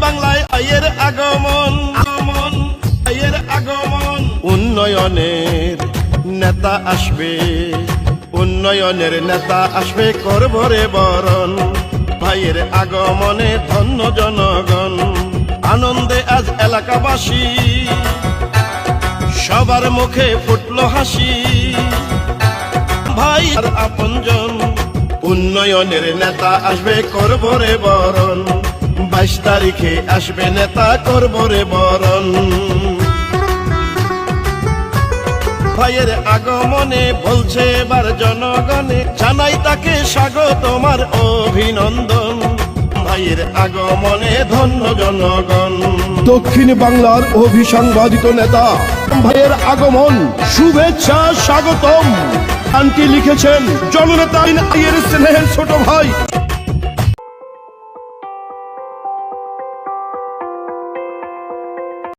বাংলায় আয়ের আগমন আগমন আয়ের আগমন। উন্নয়নের নেতা আসবে, উন্নয়নের নেতা আসবে করবরে বরণ। ভাইয়ের আগমনে ধন্য জনগণ, আনন্দে আজ এলাকাবাসী। সবার মুখে ফুটলো হাসি। ভাই আর আপনজন, উন্নয়নের নেতা আসবে করবরে বরণ। তারিখে আসবে নেতা করবরে বরণ। ভাইয়ের আগমনে বলছে এবার জনগণে, জানাই তাকে স্বাগত তোমার অভিনন্দন। ভাইয়ের আগমনে ধন্য জনগণ। দক্ষিণ বাংলার অভিসাংবাদিত নেতা, ভাইয়ের আগমন, শুভেচ্ছা, স্বাগতম। আন্টি লিখেছেন জননেতা আইয়ের স্নেহের ছোট ভাই।